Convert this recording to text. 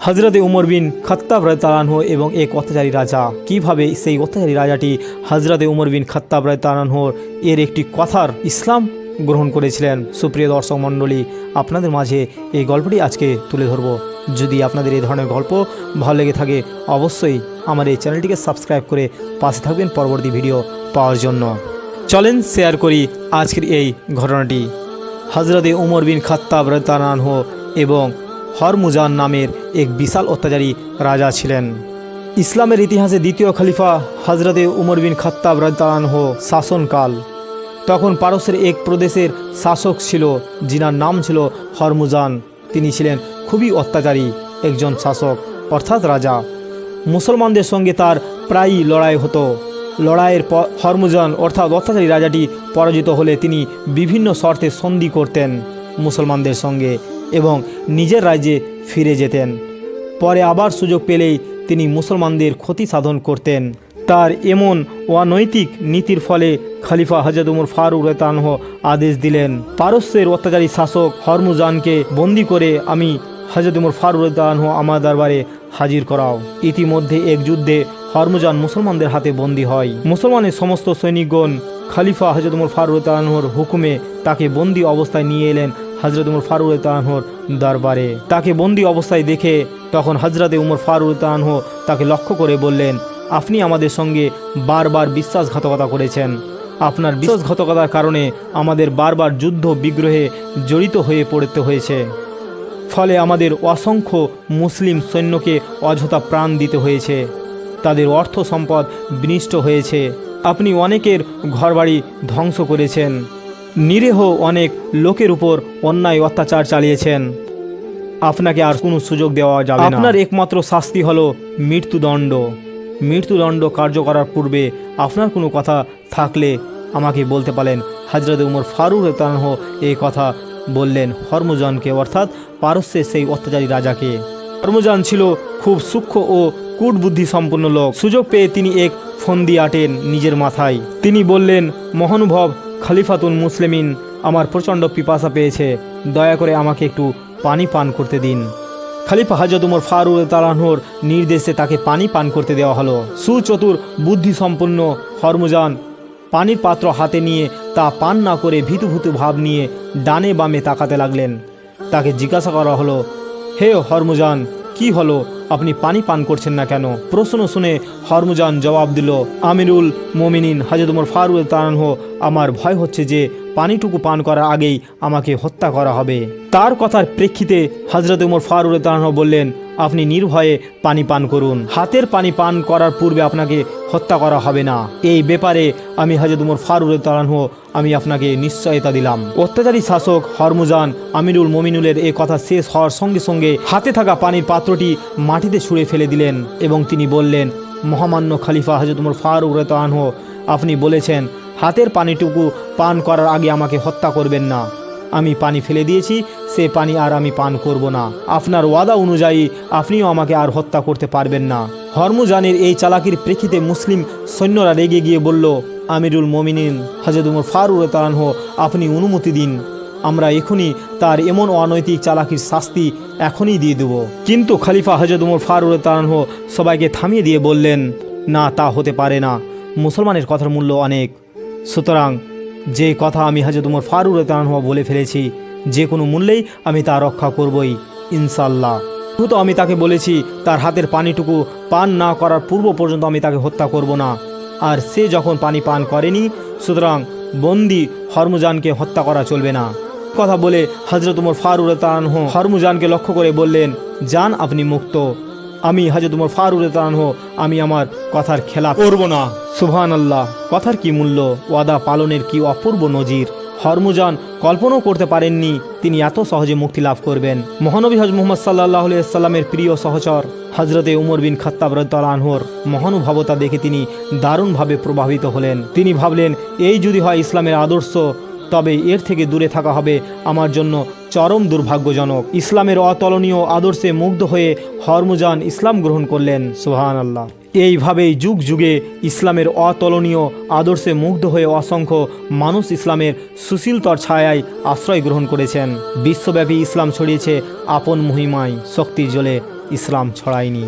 হজরতে উমর বিন খত্তাব তালানহ এবং এক অত্যাচারী রাজা। কীভাবে সেই অত্যাচারী রাজাটি হজরতে উমর বিন খত্তাব তালানহর এর একটি কথার ইসলাম গ্রহণ করেছিলেন? সুপ্রিয় দর্শক মণ্ডলী, আপনাদের মাঝে এই গল্পটি আজকে তুলে ধরব। যদি আপনাদের এই ধরনের গল্প ভালো লেগে থাকে, অবশ্যই আমার এই চ্যানেলটিকে সাবস্ক্রাইব করে পাশে থাকবেন পরবর্তী ভিডিও পাওয়ার জন্য। চলেন শেয়ার করি আজকের এই ঘটনাটি। হজরতে উমর বিন খাত্তাব রানহ এবং হরমুজান নামের এক বিশাল অত্যাচারী রাজা ছিলেন। ইসলামের ইতিহাসে দ্বিতীয় খলিফা হজরতে উমর বিন খাত্তাব রানহ শাসনকাল। তখন পারস্যের এক প্রদেশের শাসক ছিল, যিনার নাম ছিল হরমুজান। তিনি ছিলেন খুবই অত্যাচারী একজন শাসক, অর্থাৎ রাজা। মুসলমানদের সঙ্গে তার প্রায়ই লড়াই হতো। লড়াইয়ের হরমুজান, অর্থাৎ অত্যাচারী রাজাটি পরাজিত হলে তিনি বিভিন্ন শর্তে সন্ধি করতেন মুসলমানদের সঙ্গে। এবং নিজের রাজ্যে ফিরে যেতেন। পরে আবার সুযোগ পেলেই তিনি মুসলমানদের ক্ষতি সাধন করতেন। তার এমন অনৈতিক নীতির ফলে খলিফা হজরত উমর ফারুক রেতানহ আদেশ দিলেন, পারস্যের অত্যাচারী শাসক হরমুজানকে বন্দি করে আমি হজরত উমর ফারুক রেতানহ আমার দরবারে হাজির করাও। ইতিমধ্যে এক যুদ্ধে হরমুজান মুসলমানদের হাতে বন্দী হয়। মুসলমানের সমস্ত সৈনিকগণ খলিফা হজরত উমর ফারুক রেতানহর হুকুমে তাকে বন্দি অবস্থায় নিয়ে এলেন হজরত উমর ফারুক তানহর দরবারে। তাকে বন্দি অবস্থায় দেখে তখন হজরতে উমর ফারুক তানহ তাকে লক্ষ্য করে বললেন, আপনি আমাদের সঙ্গে বারবার বিশ্বাসঘাতকতা করেছেন। আপনার বিশ্বাসঘাতকতার কারণে আমাদের বারবার যুদ্ধ বিগ্রহে জড়িত হয়ে পড়তে হয়েছে। ফলে আমাদের অসংখ্য মুসলিম সৈন্যকে অযথা প্রাণ দিতে হয়েছে। তাদের অর্থ সম্পদ বিনিষ্ট হয়েছে। আপনি অনেকের ঘরবাড়ি ধ্বংস করেছেন। নিরীহ অনেক লোকের উপর অন্যায় অত্যাচার চালিয়েছেন। আপনাকে আর কোনো সুযোগ দেওয়া যাবে না। আপনার একমাত্র শাস্তি হলো মৃত্যুদণ্ড। মৃত্যুদণ্ড কার্য করার পূর্বে আপনার কোনো কথা থাকলে আমাকে বলতে পারেন। হজরত উমর ফারুক তানহ এই কথা বললেন হরমুজানকে, অর্থাৎ পারস্যের সেই অত্যাচারী রাজাকে। হরমুজান ছিল খুব সূক্ষ্ম ও কূটবুদ্ধি সম্পন্ন লোক। সুযোগ পেয়ে তিনি এক ফন্দি আটেন নিজের মাথায়। তিনি বললেন, মহানুভব খলিফাতুল মুসলিমিন আমার প্রচণ্ড পিপাসা পেয়েছে। দয়া করে আমাকে একটু পানি পান করতে দিন। খলিফা হাজত উমর ফারুক তালাহর নির্দেশে তাকে পানি পান করতে দেওয়া হলো। সুচতুর, বুদ্ধিসম্পন্ন, হরমুজান, পানির পাত্র হাতে নিয়ে তা পান না করে ভীতু ভূতু ভাব নিয়ে ডানে বামে তাকাতে লাগলেন। তাকে জিজ্ঞাসা করা হলো, হে হরমুজান, কি হলো? আপনি পানি পান করছেন না কেন? প্রশ্ন শুনে হরমুজান জবাব দিল, আমিরুল মোমিনিন হাজরত উমর ফারুক তানহ, আমার ভয় হচ্ছে যে পানিটুকু পান করার আগেই আমাকে হত্যা করা হবে। তার কথার প্রেক্ষিতে হজরত উমর ফারুক তানহ বললেন, আপনি নির্ভয়ে পানি পান করুন। হাতের পানি পান করার পূর্বে আপনাকে হত্যা করা হবে না। এই ব্যাপারে আমি হজরত উমর ফারুক তালানহ আমি আপনাকে নিশ্চয়তা দিলাম। অত্যাচারী শাসক হরমুজান আমিরুল মমিনুলের এ কথা শেষ হওয়ার সঙ্গে সঙ্গে হাতে থাকা পানির পাত্রটি মাটিতে ছুঁড়ে ফেলে দিলেন এবং তিনি বললেন, মহামান্য খালিফা হজরত উমর ফারুক তালানহ আপনি বলেছেন, হাতের পানিটুকু পান করার আগে আমাকে হত্যা করবেন না। আমি পানি ফেলে দিয়েছি, সে পানি আর আমি পান করব না। আপনার ওয়াদা অনুযায়ী আপনিও আমাকে আর হত্যা করতে পারবেন না। হরমুজানের এই চালাকির প্রেক্ষিতে মুসলিম সৈন্যরা রেগে গিয়ে বলল, আমিরুল মমিনিন হাজরত উমর ফারুক তালানহ আপনি অনুমতি দিন। আমরা এখনই তার এমন অনৈতিক চালাকির শাস্তি এখনই দিয়ে দেব। কিন্তু খলিফা হজরত উমর ফারুক তালানহ সবাইকে থামিয়ে দিয়ে বললেন, না, তা হতে পারে না। মুসলমানের কথার মূল্য অনেক। সুতরাং যে কথা আমি হাজরত উমর ফারুক তানহা বলে ফেলেছি, যে কোনো মূল্যেই আমি তা রক্ষা করবই ইনশাল্লাহ তো আমি তাকে বলেছি, তার হাতের পানিটুকু পান না করার পূর্ব পর্যন্ত আমি তাকে হত্যা করব না। আর সে যখন পানি পান করেনি, সুতরাং বন্দি হরমুজানকে হত্যা করা চলবে না। কথা বলে হজরত উমর ফারুক তানহ হরমুজানকে লক্ষ্য করে বললেন যান আপনি মুক্ত। আমি হাজরত উমর ফারুক তানহ আমি আমার কথার খেলা করব না। সুবহান আল্লাহ কথার কি মূল্য? ওয়াদা পালনের কি অপূর্ব নজির? হরমুজান কল্পনাও করতে পারেননি তিনি এত সহজে মুক্তি লাভ করবেন। মহানবী হজ মোহাম্মদ সাল্লাহ সাল্লামের প্রিয় সহচর হজরতে উমর বিন খত্তাব রদ্দালানহর মহানুভবতা দেখে তিনি দারুণভাবে প্রভাবিত হলেন। তিনি ভাবলেন এই যদি হয় ইসলামের আদর্শ তবে এর থেকে দূরে থাকা হবে আমার জন্য চরম দুর্ভাগ্যজনক। ইসলামের অতলনীয় আদর্শে মুগ্ধ হয়ে হরমুজান ইসলাম গ্রহণ করলেন সোহান আল্লাহ এইভাবেই যুগ যুগে ইসলামের অতলনীয় আদর্শে মুগ্ধ হয়ে অসংখ্য মানুষ ইসলামের সুশীলতর ছায়ায় আশ্রয় গ্রহণ করেছেন। বিশ্বব্যাপী ইসলাম ছড়িয়েছে আপন মহিমায়, শক্তির জলে ইসলাম ছড়ায়নি।